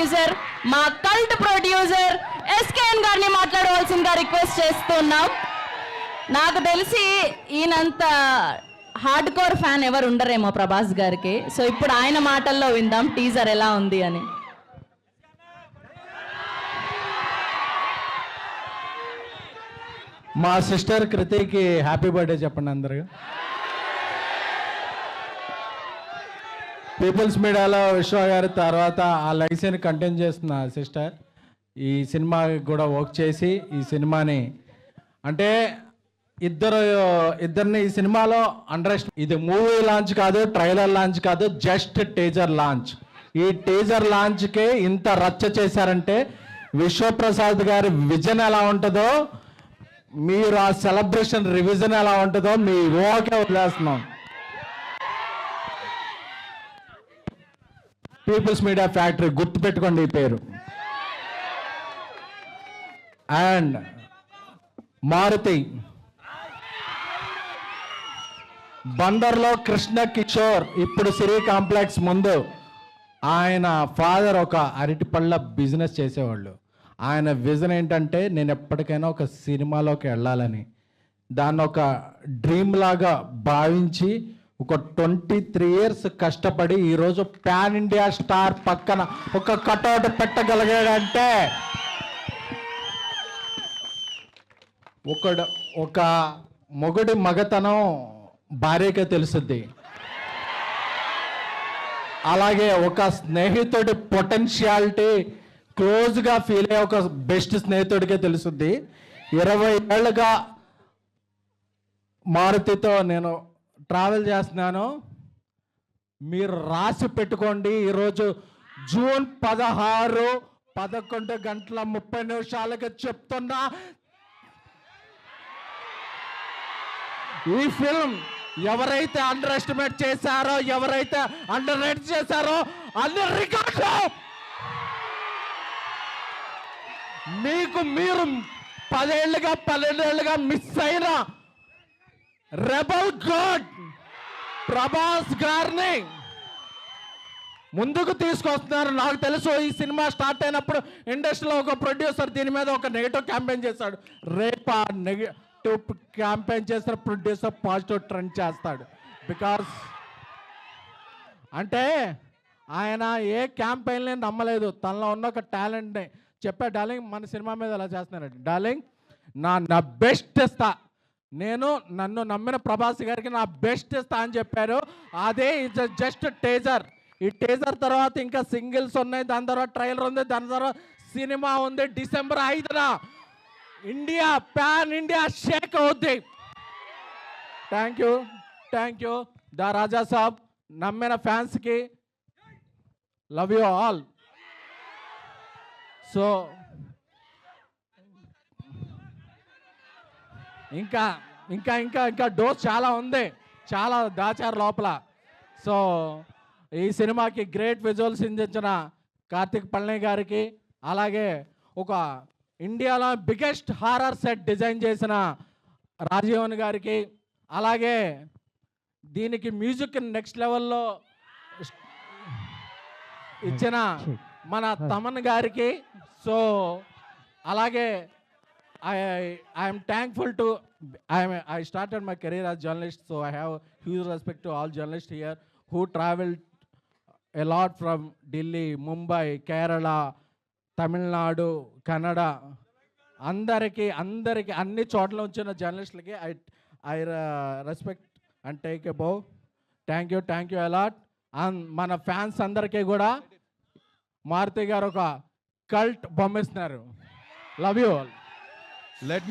Producer మా cult producer SKN గారిని మాట్లాడవలసిందిగా రిక్వెస్ట్ చేస్తున్నాం. నాకు తెలిసి ఈయనంత హార్డ్ కోర్ ఫ్యాన్ ఎవరు ఉండరేమో ప్రభాస్ గారికి. సో ఇప్పుడు ఆయన మాటల్లో విందాం టీజర్ ఎలా ఉంది అని. మా సిస్టర్ కృతికి హ్యాపీ బర్త్డే చెప్పండి అందరూ. పీపుల్స్ మీడియాలో విశ్వ గారి తర్వాత ఆ లైసెన్స్ కంటిన్యూ చేస్తున్న సిస్టర్. ఈ సినిమాకి కూడా వర్క్ చేసి ఈ సినిమాని అంటే ఇద్దరు ఇద్దరిని ఈ సినిమాలో అండర్ ఇది మూవీ లాంచ్ కాదు ట్రైలర్ లాంచ్ కాదు జస్ట్ టేజర్ లాంచ్ ఈ టేజర్ లాంచ్కే ఇంత రచ్చ చేశారంటే విశ్వప్రసాద్ గారి విజన్ ఎలా ఉంటుందో మీరు ఆ సెలబ్రేషన్ రివిజన్ ఎలా ఉంటుందో మీ ఓకే వదిలేస్తున్నాం. పీపుల్స్ మీడియా ఫ్యాక్టరీ గుర్తుపెట్టుకోండి ఈ పేరు. అండ్ మారుతి. బందర్లో కృష్ణ కిషోర్ ఇప్పుడు సిరి కాంప్లెక్స్ ముందు ఆయన ఫాదర్ ఒక అరటిపళ్ళ బిజినెస్ చేసేవాళ్ళు. ఆయన విజన్ ఏంటంటే నేను ఎప్పటికైనా ఒక సినిమాలోకి వెళ్ళాలని. దాన్ని ఒక డ్రీమ్ లాగా భావించి ఒక ట్వంటీ త్రీ ఇయర్స్ కష్టపడి ఈరోజు పాన్ ఇండియా స్టార్ పక్కన ఒక కటౌట్ పెట్టగలిగాడంటే ఒకడు ఒక మొగుడి మగతనం భార్యకే తెలుసుద్ది. అలాగే ఒక స్నేహితుడి పొటెన్షియాలిటీ క్లోజ్గా ఫీల్ అయ్యే ఒక బెస్ట్ స్నేహితుడికే తెలుసుద్ది. ఇరవై ఏళ్ళుగా మారుతితో నేను ట్రావెల్ చేస్తున్నాను. మీరు రాసి పెట్టుకోండి. ఈరోజు జూన్ పదహారు పదకొండు గంటల ముప్పై నిమిషాలకి చెప్తున్నా. ఈ ఫిల్మ్ ఎవరైతే అండర్ ఎస్టిమేట్ చేశారో ఎవరైతే అండర్ రేట్ చేశారో అన్ని రికార్డు మీకు మీరు పదేళ్ళుగా పన్నెండేళ్ళుగా మిస్ అయినా రెబల్ గాడ్ ప్రభాస్ గారిని ముందుకు తీసుకొస్తున్నారు. నాకు తెలుసు ఈ సినిమా స్టార్ట్ అయినప్పుడు ఇండస్ట్రీలో ఒక ప్రొడ్యూసర్ దీని మీద ఒక నెగిటివ్ క్యాంపెయిన్ చేశాడు రేపు ఆ నెగిటివ్ క్యాంపెయిన్ చేసిన ప్రొడ్యూసర్ పాజిటివ్ ట్రెండ్ చేస్తాడు. బికాస్ అంటే ఆయన ఏ క్యాంపెయిన్ని నమ్మలేదు. తనలో ఉన్న ఒక టాలెంట్ని చెప్పా డార్లింగ్ మన సినిమా మీద అలా చేస్తున్నారండి. డార్లింగ్ నా నా బెస్ట్ ఇస్తా. నేను నన్ను నమ్మిన ప్రభాస్ గారికి నా బెస్ట్ ఇస్తా అని చెప్పారు. అదే ఇట్స్ జస్ట్ టేజర్ ఈ టేజర్ తర్వాత ఇంకా సింగిల్స్ ఉన్నాయి దాని తర్వాత ట్రైలర్ ఉంది దాని తర్వాత సినిమా ఉంది డిసెంబర్ ఐదున. ఇండియా ప్యాన్ ఇండియా షేక్ అవుద్ది. Thank you thank you the Raja Saab నమ్మిన ఫ్యాన్స్కి లవ్ యూ ఆల్ సో ఇంకా ఇంకా ఇంకా ఇంకా డోస్ చాలా ఉంది. చాలా దాచారు లోపల. సో ఈ సినిమాకి గ్రేట్ విజువల్స్ అందించిన కార్తిక్ పళని గారికి అలాగే ఒక ఇండియాలో బిగ్గెస్ట్ హారర్ సెట్ డిజైన్ చేసిన రాజీవన్ గారికి అలాగే దీనికి మ్యూజిక్ నెక్స్ట్ లెవెల్లో ఇచ్చిన మన తమన్ గారికి సో అలాగే I I'm thankful to I'm I started my career as journalist so I have huge respect to all journalist here who travel a lot from Delhi Mumbai Kerala Tamil Nadu Kannada అందరికీ అందరికీ అన్ని చోట్ల వచ్చిన జర్నలిస్టులకి I I respect and take a bow thank you thank you a lot and మన fans అందరికీ కూడా మారుతి గారు ఒక cult బొమ్మిస్తున్నారు love you all Let me